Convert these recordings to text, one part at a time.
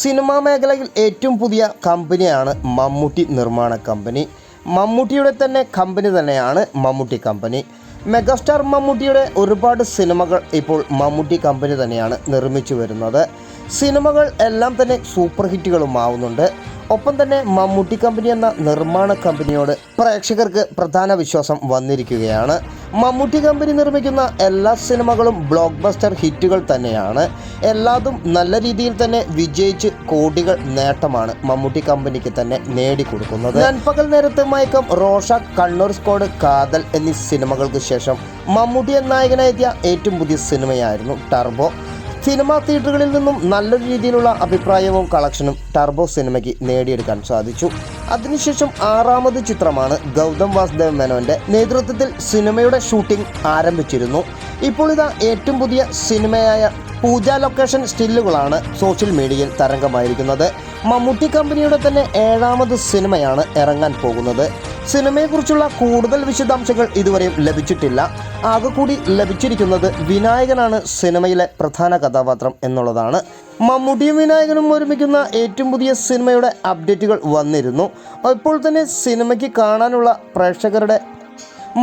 Cinema മേഖലയിൽ ഏറ്റവും പുതിയ കമ്പനിയാണ് മമ്മൂട്ടി നിർമ്മാണ കമ്പനി. മമ്മൂട്ടിയുടെ തന്നെ കമ്പനി തന്നെയാണ് മമ്മൂട്ടി കമ്പനി. മെഗാസ്റ്റാർ മമ്മൂട്ടിയുടെ ഒരുപാട് സിനിമകൾ ഇപ്പോൾ മമ്മൂട്ടി കമ്പനി തന്നെയാണ് നിർമ്മിച്ചു വരുന്നത്. സിനിമകൾ എല്ലാം തന്നെ സൂപ്പർ ഹിറ്റുകളുമാവുന്നുണ്ട്. ഒപ്പം തന്നെ മമ്മൂട്ടി കമ്പനി എന്ന നിർമ്മാണ കമ്പനിയോട് പ്രേക്ഷകർക്ക് പ്രധാന വിശ്വാസം വന്നിരിക്കുകയാണ്. മമ്മൂട്ടി കമ്പനി നിർമ്മിക്കുന്ന എല്ലാ സിനിമകളും ബ്ലോക്ക് ബസ്റ്റർ ഹിറ്റുകൾ തന്നെയാണ്. എല്ലാതും നല്ല രീതിയിൽ തന്നെ വിജയിച്ച് കോടികൾ നേട്ടമാണ് മമ്മൂട്ടി കമ്പനിക്ക് തന്നെ നേടിക്കൊടുക്കുന്നത്. നൻപകൽ നേരത്തെ മയക്കം റോഷ കണ്ണൂർ സ്കോഡ് കാതൽ എന്നീ സിനിമകൾക്ക് ശേഷം മമ്മൂട്ടി നായകനെത്തിയ ഏറ്റവും പുതിയ സിനിമയായിരുന്നു ടർബോ സിനിമാ തിയേറ്ററുകളിൽ നിന്നും നല്ലൊരു രീതിയിലുള്ള അഭിപ്രായവും കളക്ഷനും ടർബോ സിനിമയ്ക്ക് നേടിയെടുക്കാൻ സാധിച്ചു. അതിനുശേഷം ആറാമത് ചിത്രമാണ് ഗൗതം വാസുദേവ് മേനോന്റെ നേതൃത്വത്തിൽ സിനിമയുടെ ഷൂട്ടിംഗ് ആരംഭിച്ചിരുന്നു. ഇപ്പോൾ ഇതാ ഏറ്റവും പുതിയ സിനിമയായ പൂജ ലൊക്കേഷൻ സ്റ്റില്ലുകളാണ് സോഷ്യൽ മീഡിയയിൽ തരംഗമായിരിക്കുന്നത്. മമ്മൂട്ടി കമ്പനിയുടെ തന്നെ ഏഴാമത് സിനിമയാണ് ഇറങ്ങാൻ പോകുന്നത്. സിനിമയെക്കുറിച്ചുള്ള കൂടുതൽ വിശദാംശങ്ങൾ ഇതുവരെയും ലഭിച്ചിട്ടില്ല. ആകെ കൂടി ലഭിച്ചിരിക്കുന്നത് വിനായകനാണ് സിനിമയിലെ പ്രധാന കഥാപാത്രം എന്നുള്ളതാണ്. മമ്മൂട്ടിയും വിനായകനും ഒരുമിക്കുന്ന ഏറ്റവും പുതിയ സിനിമയുടെ അപ്ഡേറ്റുകൾ വന്നിരുന്നു. ഇപ്പോൾ തന്നെ സിനിമയ്ക്ക് കാണാനുള്ള പ്രേക്ഷകരുടെ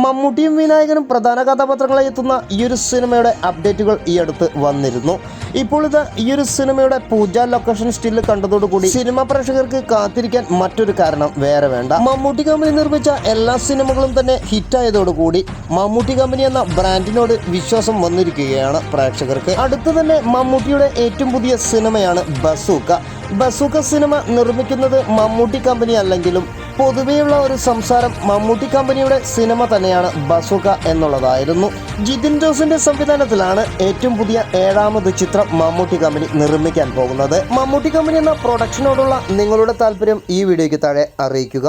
മമ്മൂട്ടിയും വിനായകനും പ്രധാന കഥാപാത്രങ്ങളായി എത്തുന്ന ഈ ഒരു സിനിമയുടെ അപ്ഡേറ്റുകൾ ഈ അടുത്ത് വന്നിരുന്നു. ഇപ്പോൾ ഇത് ഈ ഒരു സിനിമയുടെ പൂജ ലൊക്കേഷൻ സ്റ്റിൽ കണ്ടതോടുകൂടി സിനിമ പ്രേക്ഷകർക്ക് കാത്തിരിക്കാൻ മറ്റൊരു കാരണം വേറെ വേണ്ട. മമ്മൂട്ടി കമ്പനി നിർമ്മിച്ച എല്ലാ സിനിമകളും തന്നെ ഹിറ്റായതോടുകൂടി മമ്മൂട്ടി കമ്പനി എന്ന ബ്രാൻഡിനോട് വിശ്വാസം വന്നിരിക്കുകയാണ് പ്രേക്ഷകർക്ക്. അടുത്ത് തന്നെ മമ്മൂട്ടിയുടെ ഏറ്റവും പുതിയ സിനിമയാണ് ബസൂക്ക. ബസൂക്ക സിനിമ നിർമ്മിക്കുന്നത് മമ്മൂട്ടി കമ്പനി അല്ലെങ്കിലും പൊതുവെയുള്ള ഒരു സംസാരം മമ്മൂട്ടി കമ്പനിയുടെ സിനിമ തന്നെയാണ് ബസുക എന്നുള്ളതായിരുന്നു. ജിതിൻ ജോസിന്റെ സംവിധാനത്തിലാണ് ഏറ്റവും പുതിയ ഏഴാമത് ചിത്രം മമ്മൂട്ടി കമ്പനി നിർമ്മിക്കാൻ പോകുന്നത്. മമ്മൂട്ടി കമ്പനി എന്ന പ്രൊഡക്ഷനോടുള്ള നിങ്ങളുടെ താല്പര്യം ഈ വീഡിയോയ്ക്ക് താഴെ അറിയിക്കുക.